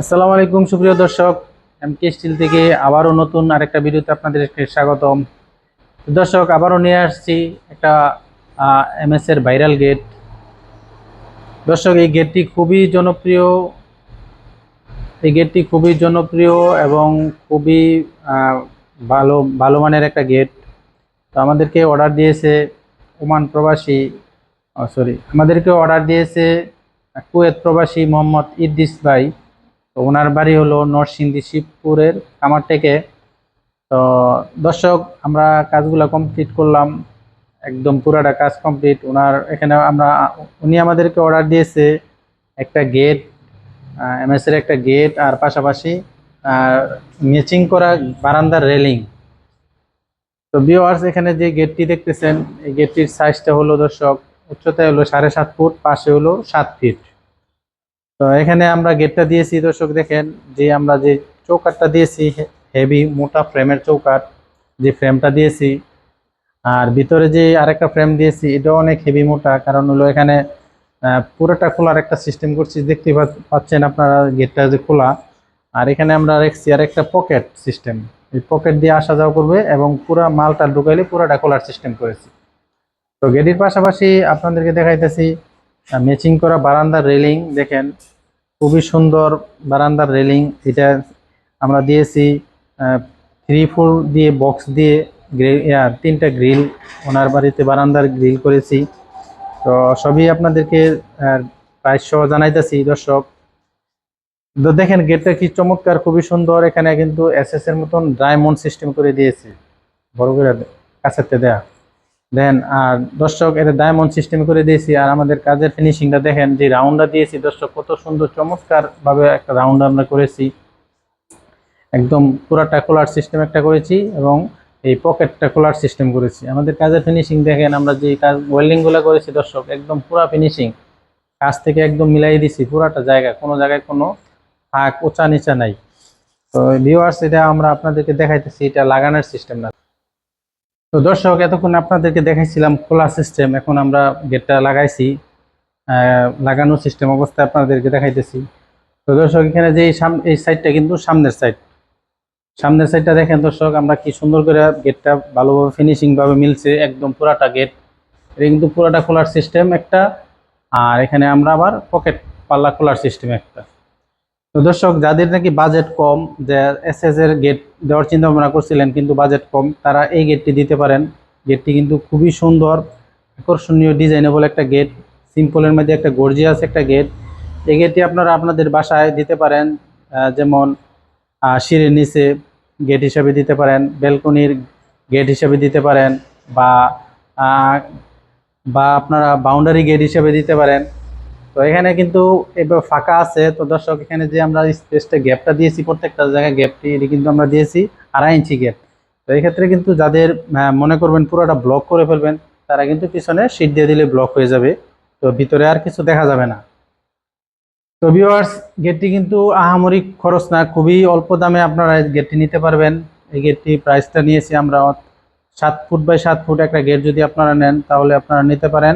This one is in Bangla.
আসসালামু আলাইকুম, সুপ্রিয় দর্শক। এমকে স্টিল থেকে আবারও নতুন আরেকটা ভিডিওতে আপনাদেরকে স্বাগতম। দর্শক, আবারও নিয়ে আসছি একটা এমএস এর ভাইরাল গেট দর্শক, এই গেটটি খুবই জনপ্রিয়। এই গেটটি খুবই জনপ্রিয় এবং খুবই ভালো ভালো মানের একটা গেট তো আমাদেরকে অর্ডার দিয়েছে ওমান প্রবাসী সরি আমাদেরকে অর্ডার দিয়েছে কুয়েত প্রবাসী মোহাম্মদ ইদ্রিস ভাই। তো ওনার বাড়ি হলো নরসিংদী শিবপুরের কামারটেকে তো দর্শক, আমরা কাজগুলো কমপ্লিট করলাম। একদম পুরাটা কাজ কমপ্লিট ওনার এখানে আমরা, উনি আমাদেরকে অর্ডার দিয়েছে একটা গেট এমএস এর একটা গেট আর পাশাপাশি ম্যাচিং করা বারান্দার রেলিং তো ভিউয়ার্স এখানে যে গেটটি দেখতেছেন, এই গেটটির সাইজটা হলো দর্শক, উচ্চতায় হলো সাড়ে সাত ফুট, পাশে হলো সাত ফিট তো এখানে আমরা গেটটা দিয়েছি, দর্শক দেখেন, যে আমরা যে চৌকাটটা দিয়েছি হেভি মোটা ফ্রেমের চৌকাট, যে ফ্রেমটা দিয়েছি, আর ভিতরে যে আরেকটা ফ্রেম দিয়েছি, এটাও অনেক হেভি মোটা, কারণ হলো এখানে পুরোটা খোলার একটা সিস্টেম করছি, দেখতে পাচ্ছেন আপনারা গেটটা যে খোলা, আর এখানে আমরা রেখেছি আর একটা পকেট সিস্টেম এই পকেট দিয়ে আসা যাওয়া করবে এবং পুরো মালটা ঢুকাইলে পুরোটা খোলার সিস্টেম করেছি। তো গেটের পাশাপাশি আপনাদেরকে দেখাইতেছি ম্যাচিং করা বারান্দার রেলিং দেখেন খুবই সুন্দর বারান্দার রেলিং। এটা আমরা দিয়েছি থ্রি ফোর দিয়ে বক্স দিয়ে তিনটা গ্রিল ওনার বাড়িতে বারান্দার গ্রিল করেছি। তো সবই আপনাদেরকে প্রাইস সহ জানাইতেছি, দর্শক। তো দেখেন গেটটা কি চমৎকার, খুবই সুন্দর। এখানে কিন্তু এস এর মতন ডায়মন্ড সিস্টেম করে দিয়েছি। বড় করে কাছেতে দেয়া। দেন, আর দর্শক, এটা ডায়মন্ড সিস্টেম করে দিয়েছি, আর আমাদের কাজের ফিনিশিংটা দেখেন, যে রাউন্ডটা দিয়েছি, দর্শক, কত সুন্দর চমৎকার ভাবে একটা রাউন্ড আমরা করেছি। একদম পুরাটা কোলার সিস্টেম একটা করেছি এবং এই পকেটটা কোলার সিস্টেম করেছি। আমাদের কাজের ফিনিশিং দেখেন, আমরা যে কাজ ওয়েল্ডিংগুলো করেছি, দর্শক, একদম পুরা ফিনিশিং কাজ থেকে একদম মিলাই দিছি, পুরাটা জায়গা, কোনো জায়গায় কোনো ফাঁক উঁচা নিচা নাই। তো ভিউয়ার্স এটা আমরা আপনাদেরকে দেখাইতেছি, এটা লাগানোর সিস্টেম না। তো দর্শক, এতক্ষণ আপনাদেরকে দেখাইছিলাম খোলা সিস্টেম এখন আমরা গেটটা লাগাইছি। লাগানো সিস্টেম অবস্থায় আপনাদেরকে দেখাইতেছি। তো দর্শক, এখানে যে এই সাইডটা কিন্তু সামনের সাইড সামনের সাইডটা দেখেন দর্শক, আমরা কি সুন্দর করে গেটটা ভালোভাবে ফিনিশিং ভাবে মিলছে। একদম পুরাটা গেট এটা কিন্তু পুরাটা খোলার সিস্টেম একটা। আর এখানে আমরা আবার পকেট পাল্লা খোলার সিস্টেম একটা। তো দর্শক, যাদের নাকি বাজেট কম, যে এস এর গেট দেওয়ার চিন্তা ভাবনা করছিলেন, কিন্তু বাজেট কম, তারা এই গেটটি দিতে পারেন। গেটটি কিন্তু খুবই সুন্দর, আকর্ষণীয় ডিজাইনেবল একটা গেট সিম্পলের মধ্যে একটা গর্জিয়াস একটা গেট এই গেটটি আপনারা আপনাদের বাসায় দিতে পারেন যেমন সিঁড়ির নিচে গেট হিসাবে দিতে পারেন ব্যালকনির গেট হিসাবে দিতে পারেন, বা বা আপনারা বাউন্ডারি গেট হিসাবে দিতে পারেন। তো এখানে কিন্তু এবার ফাঁকা আছে। তো দর্শক, এখানে যে আমরা স্পেসটা গ্যাপটা দিয়েছি, প্রত্যেকটা জায়গায় গ্যাপটি এটি কিন্তু আমরা দিয়েছি, আড়াই ইঞ্চি গ্যাপ। তো এই ক্ষেত্রে কিন্তু যাদের মনে করবেন পুরোটা ব্লক করে ফেলবেন, তারা কিন্তু পিছনে সিট দিয়ে দিলে ব্লক হয়ে যাবে। তো ভিতরে আর কিছু দেখা যাবে না। তো ভিউয়ার্স গেটটি কিন্তু আহামরি খরচ না, খুবই অল্প দামে আপনারা গেটটি নিতে পারবেন। এই গেটটি প্রাইসটা নিয়েছি আমরা সাত ফুট বাই সাত ফুট একটা গেট যদি আপনারা নেন, তাহলে আপনারা নিতে পারেন।